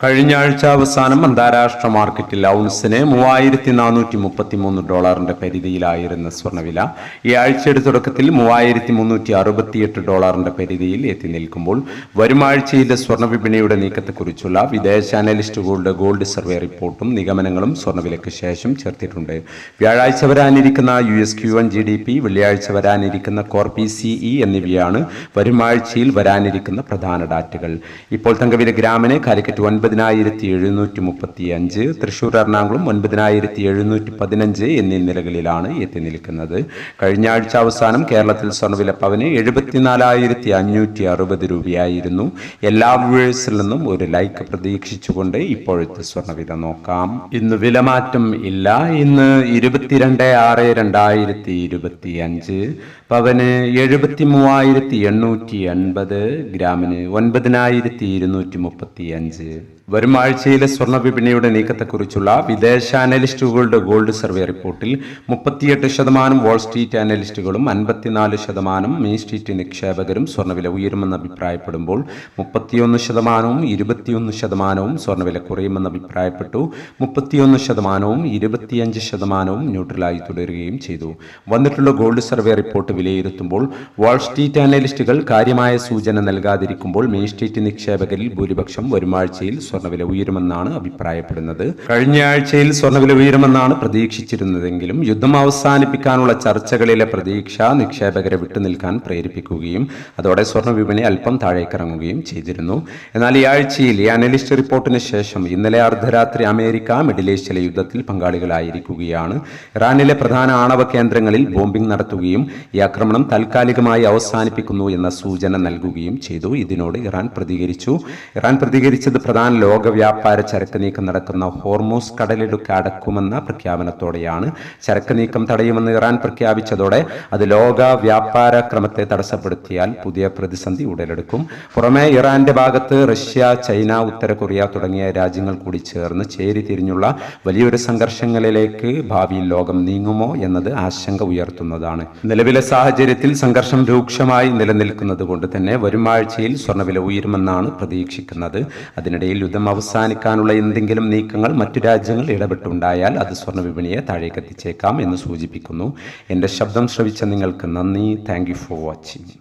കഴിഞ്ഞ ആഴ്ച അവസാനം അന്താരാഷ്ട്ര മാർക്കറ്റിൽ ഔൺസിന് മൂവായിരത്തി നാനൂറ്റി മുപ്പത്തി മൂന്ന് ഡോളറിന്റെ പരിധിയിലായിരുന്ന സ്വർണവില ഈ ആഴ്ചയുടെ തുടക്കത്തിൽ മൂവായിരത്തി മുന്നൂറ്റി അറുപത്തിയെട്ട് ഡോളറിന്റെ പരിധിയിൽ എത്തി നിൽക്കുമ്പോൾ വരും ആഴ്ചയിലെ സ്വർണ വിപണിയുടെ നീക്കത്തെക്കുറിച്ചുള്ള വിദേശ അനലിസ്റ്റുകളുടെ ഗോൾഡ് സർവേ റിപ്പോർട്ടും നിഗമനങ്ങളും സ്വർണവിലയ്ക്ക് ശേഷം ചേർത്തിട്ടുണ്ട്. വ്യാഴാഴ്ച വരാനിരിക്കുന്ന U S Q N G D P വെള്ളിയാഴ്ച വരാനിരിക്കുന്ന കോർ പി സി ഇ എന്നിവയാണ് വരും ആഴ്ചയിൽ വരാനിരിക്കുന്ന പ്രധാന ഡാറ്റകൾ. ഇപ്പോൾ തങ്കവില ഗ്രാമിന് കാലിക്കറ്റ് ഒൻപതിനായിരത്തി എഴുന്നൂറ്റി മുപ്പത്തി അഞ്ച് തൃശ്ശൂർ എറണാകുളം ഒൻപതിനായിരത്തി എഴുന്നൂറ്റി പതിനഞ്ച് എന്നീ നിലകളിലാണ് എത്തി നിൽക്കുന്നത്. കഴിഞ്ഞ ആഴ്ച അവസാനം കേരളത്തിൽ സ്വർണവില പവന് എഴുപത്തിനാലായിരത്തി അഞ്ഞൂറ്റി അറുപത് രൂപയായിരുന്നു. എല്ലാ വ്യൂവേഴ്സിൽ നിന്നും ഒരു ലൈക്ക് പ്രതീക്ഷിച്ചുകൊണ്ട് ഇപ്പോഴത്തെ സ്വർണവില നോക്കാം. ഇന്ന് വിലമാറ്റം ഇല്ല. ഇന്ന് ഇരുപത്തിരണ്ട് ആറ് രണ്ടായിരത്തി ഇരുപത്തി അഞ്ച് പവന് എഴുപത്തി മൂവായിരത്തി എണ്ണൂറ്റി എൺപത് ഗ്രാമിന് ഒൻപതിനായിരത്തി ഇരുന്നൂറ്റി മുപ്പത്തി അഞ്ച് വരും ആഴ്ചയിലെ സ്വർണ വിപണിയുടെ നീക്കത്തെക്കുറിച്ചുള്ള വിദേശ അനലിസ്റ്റുകളുടെ ഗോൾഡ് സർവേ റിപ്പോർട്ടിൽ മുപ്പത്തിയെട്ട് ശതമാനം വാൾ സ്ട്രീറ്റ് അനലിസ്റ്റുകളും അൻപത്തിനാല് ശതമാനം മെയിൻ സ്ട്രീറ്റ് നിക്ഷേപകരും സ്വർണവില ഉയരുമെന്ന് അഭിപ്രായപ്പെടുമ്പോൾ മുപ്പത്തിയൊന്ന് ശതമാനവും ഇരുപത്തിയൊന്ന് ശതമാനവും സ്വർണവില കുറയുമെന്ന് അഭിപ്രായപ്പെട്ടു. മുപ്പത്തിയൊന്ന് ശതമാനവും ഇരുപത്തിയഞ്ച് ശതമാനവും ന്യൂട്രലായി തുടരുകയും ചെയ്തു. വന്നിട്ടുള്ള ഗോൾഡ് സർവേ റിപ്പോർട്ട് വിലയിരുത്തുമ്പോൾ വാൾ സ്ട്രീറ്റ് അനലിസ്റ്റുകൾ കാര്യമായ സൂചന നൽകാതിരിക്കുമ്പോൾ മെയിൻ സ്ട്രീറ്റ് നിക്ഷേപകരിൽ ഭൂരിപക്ഷം വരും ആഴ്ചയിൽ സ്വർണവില ഉയരുമെന്നാണ് അഭിപ്രായപ്പെടുന്നത്. കഴിഞ്ഞ ആഴ്ചയിൽ സ്വർണവില ഉയരുമെന്നാണ് പ്രതീക്ഷിച്ചിരുന്നതെങ്കിലും യുദ്ധം അവസാനിപ്പിക്കാനുള്ള ചർച്ചകളിലെ പ്രതീക്ഷ നിക്ഷേപകരെ വിട്ടുനിൽക്കാൻ പ്രേരിപ്പിക്കുകയും അതോടെ സ്വർണ വിപണി അല്പം താഴേക്കിറങ്ങുകയും ചെയ്തിരുന്നു. എന്നാൽ ഈ ആഴ്ചയിൽ ഈ അനലിസ്റ്റ് റിപ്പോർട്ടിന് ശേഷം ഇന്നലെ അർദ്ധരാത്രി അമേരിക്ക മിഡിൽ ഈസ്റ്റിലെ യുദ്ധത്തിൽ പങ്കാളികളായിരിക്കുകയാണ്. ഇറാനിലെ പ്രധാന ആണവ കേന്ദ്രങ്ങളിൽ ബോംബിംഗ് നടത്തുകയും ഈ ആക്രമണം താൽക്കാലികമായി അവസാനിപ്പിക്കുന്നു എന്ന സൂചന നൽകുകയും ചെയ്തു. ഇതിനോട് ഇറാൻ പ്രതികരിച്ചു. ഇറാൻ പ്രതികരിച്ചത് പ്രധാന ലോക വ്യാപാര ചരക്ക് നീക്കം നടക്കുന്ന ഹോർമോസ് കടലിടുക്ക് അടക്കുമെന്ന പ്രഖ്യാപനത്തോടെയാണ് ചരക്ക് നീക്കം തടയുമെന്ന് ഇറാൻ പ്രഖ്യാപിച്ചതോടെ അത് ലോക വ്യാപാര ക്രമത്തെ തടസ്സപ്പെടുത്തിയാൽ പുതിയ പ്രതിസന്ധി ഉടലെടുക്കും. പുറമെ ഇറാന്റെ ഭാഗത്ത് റഷ്യ ചൈന ഉത്തര കൊറിയ തുടങ്ങിയ രാജ്യങ്ങൾ കൂടി ചേർന്ന് ചേരി തിരിഞ്ഞുള്ള വലിയൊരു സംഘർഷങ്ങളിലേക്ക് ഭാവിയിൽ ലോകം നീങ്ങുമോ എന്നത് ആശങ്ക ഉയർത്തുന്നതാണ്. നിലവിലെ സാഹചര്യത്തിൽ സംഘർഷം രൂക്ഷമായി നിലനിൽക്കുന്നത് കൊണ്ട് തന്നെ വരും ആഴ്ചയിൽ സ്വർണവില ഉയരുമെന്നാണ് പ്രതീക്ഷിക്കുന്നത്. അതിനിടയിൽ യുദ്ധം അവസാനിക്കാനുള്ള എന്തെങ്കിലും നീക്കങ്ങൾ മറ്റു രാജ്യങ്ങൾ ഇടപെട്ടുണ്ടായാൽ അത് സ്വർണ വിപണിയെ താഴേക്ക് എത്തിച്ചേക്കാം എന്ന് സൂചിപ്പിക്കുന്നു. എന്റെ ശബ്ദം ശ്രവിച്ച നിങ്ങൾക്ക് നന്ദി. Thank for watching